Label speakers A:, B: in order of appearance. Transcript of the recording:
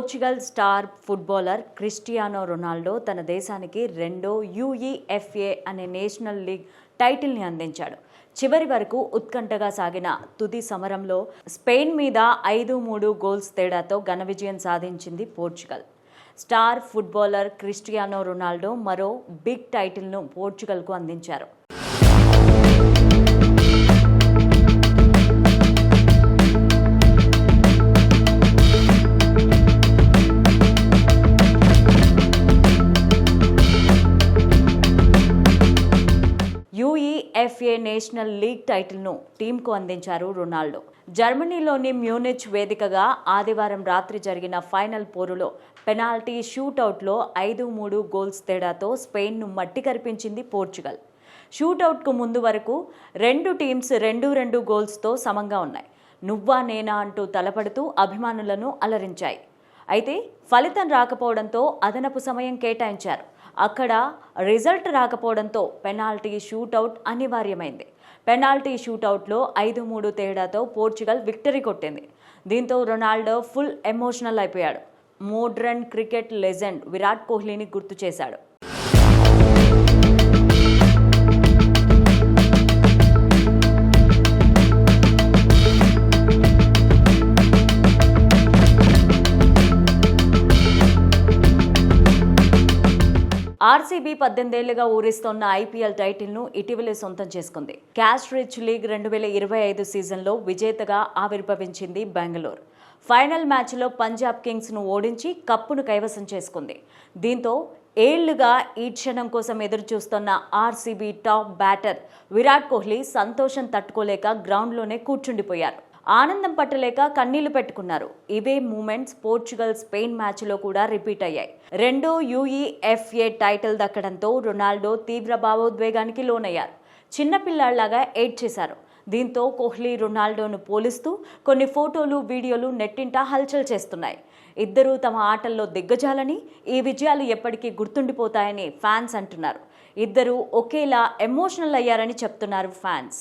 A: Portugal star footballer Cristiano Ronaldo తన దేశానికి రెండో యుఈఎఫ్ఏ అనే నేషనల్ లీగ్ టైటిల్ని అందించాడు. చివరి వరకు ఉత్కంఠగా సాగిన తుది సమరంలో స్పెయిన్ మీద ఐదు మూడు గోల్స్ తేడాతో ఘన విజయం సాధించింది Portugal. Star footballer Cristiano Ronaldo మరో బిగ్ టైటిల్ను పోర్చుగల్కు అందించారు. యుఈఎఫ్ఏ నేషనల్ లీగ్ టైటిల్ను టీంకు అందించారు రొనాల్డో. జర్మనీలోని మ్యూనిచ్ వేదికగా ఆదివారం రాత్రి జరిగిన ఫైనల్ పోరులో పెనాల్టీ షూటౌట్లో ఐదు మూడు గోల్స్ తేడాతో స్పెయిన్ను మట్టి కరిపించింది పోర్చుగల్. షూటౌట్కు ముందు వరకు రెండు టీమ్స్ రెండు రెండు గోల్స్తో సమంగా ఉన్నాయి. నువ్వా నేనా అంటూ తలపడుతూ అభిమానులను అలరించాయి. అయితే ఫలితం రాకపోవడంతో అదనపు సమయం కేటాయించారు. అక్కడ రిజల్ట్ రాకపోవడంతో పెనాల్టీ షూటౌట్ అనివార్యమైంది. పెనాల్టీ షూటౌట్లో ఐదు మూడు తేడాతో పోర్చుగల్ విక్టరీ కొట్టింది. దీంతో రొనాల్డో ఫుల్ ఎమోషనల్ అయిపోయాడు. మోడ్రన్ క్రికెట్ లెజెండ్ విరాట్ కోహ్లీని గుర్తు చేశాడు. ఆర్సీబీ పద్దెనిమిదేళ్ళుగా ఊరిస్తోన్న ఐపీఎల్ టైటిల్ను ఇటీవలే సొంతం చేసుకుంది. క్యాష్ రిచ్ లీగ్ రెండు వేల ఇరవై ఐదు సీజన్లో విజేతగా ఆవిర్భవించింది బెంగళూరు. ఫైనల్ మ్యాచ్లో పంజాబ్ కింగ్స్ను ఓడించి కప్పును కైవసం చేసుకుంది. దీంతో ఏళ్ళుగా ఈ క్షణం కోసం ఎదురుచూస్తున్న RCB top batter Virat Kohli సంతోషం తట్టుకోలేక గ్రౌండ్లోనే కూర్చుండిపోయారు. ఆనందం పట్టలేక కన్నీళ్ళు పెట్టుకున్నారు. ఇవే మూమెంట్స్ పోర్చుగల్ స్పెయిన్ మ్యాచ్లో కూడా రిపీట్ అయ్యాయి. రెండో యూఈఎఫ్ఏ టైటిల్ దక్కడంతో రొనాల్డో తీవ్ర భావోద్వేగానికి లోనయ్యారు. చిన్నపిల్లాళ్ళాగా ఏడ్ చేశారు. దీంతో కోహ్లీ రొనాల్డోను పోలిస్తూ కొన్ని ఫోటోలు వీడియోలు నెట్టింట హల్చల్ చేస్తున్నాయి. ఇద్దరూ తమ ఆటల్లో దిగ్గజాలని ఈ విజయాలు ఎప్పటికీ గుర్తుండిపోతాయని ఫ్యాన్స్ అంటున్నారు. ఇద్దరూ ఒకేలా ఎమోషనల్ అయ్యారని చెప్తున్నారు ఫ్యాన్స్.